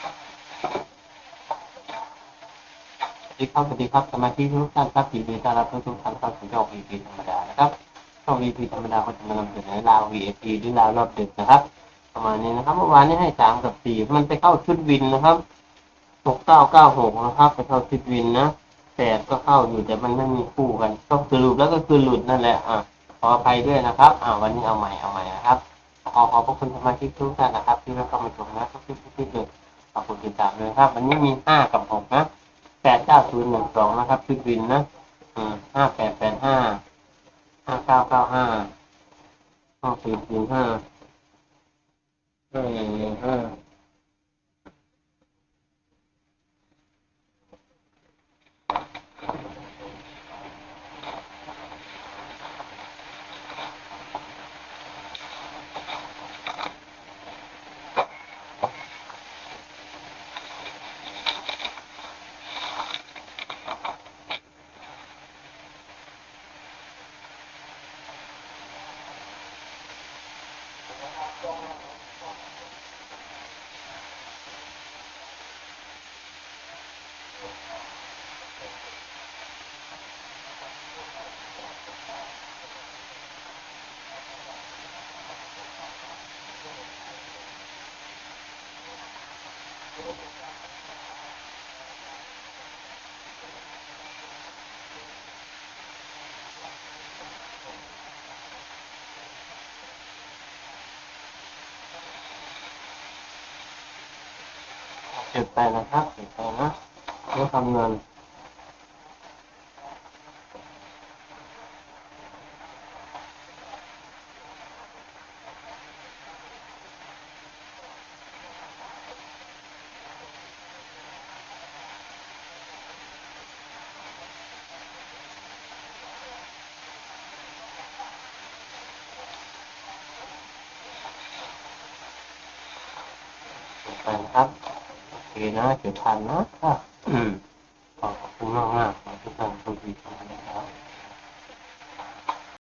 สวัสดีครับสวัสดีครับสมาชิกทุกท่านครับยินดีต้อนรับทุกท่านเข้าสู่ช่อง VP ธรรมดานะครับช่อง VP ธรรมดาก็จะมานำเสนอราว VIP หรือราวรอบดึกนะครับ ประมาณนี้นะครับ เมื่อวานนี้ให้สามกับสี่มันไปเข้าชุดวินนะครับหกเก้าเก้าหกนะครับ ไปเข้าชุดวินนะแปดก็เข้าอยู่แต่มันไม่มีคู่กันก็สรุปแล้วก็คือหลุดนั่นแหละอะขออภัยด้วยนะครับ อ่าวันนี้เอาใหม่เอาใหม่นะครับขอขอบพระคุณสมาชิกทุกท่านนะครับ ที่เข้ามาชมนะทุกที่ทุกที่เลย ขอบคุณติดตามเลยครับวันนี้มีห้ากับหกนะแปดเก้าศูนย์หนึ่งสองนะครับชุดวินนะอืมห้าแปดแปดห้าห้าเก้าเก้าห้าห้าสี่สี่ห้าห้าหนึ่ งห เก็บไปนะครับเก็บไปนะเพื่อคำนวณไปนะครับ เคนะเดี๋ยวทันนะครับอืมขอบคุณมากมากๆขอทุกท่านทุกทีนะครับ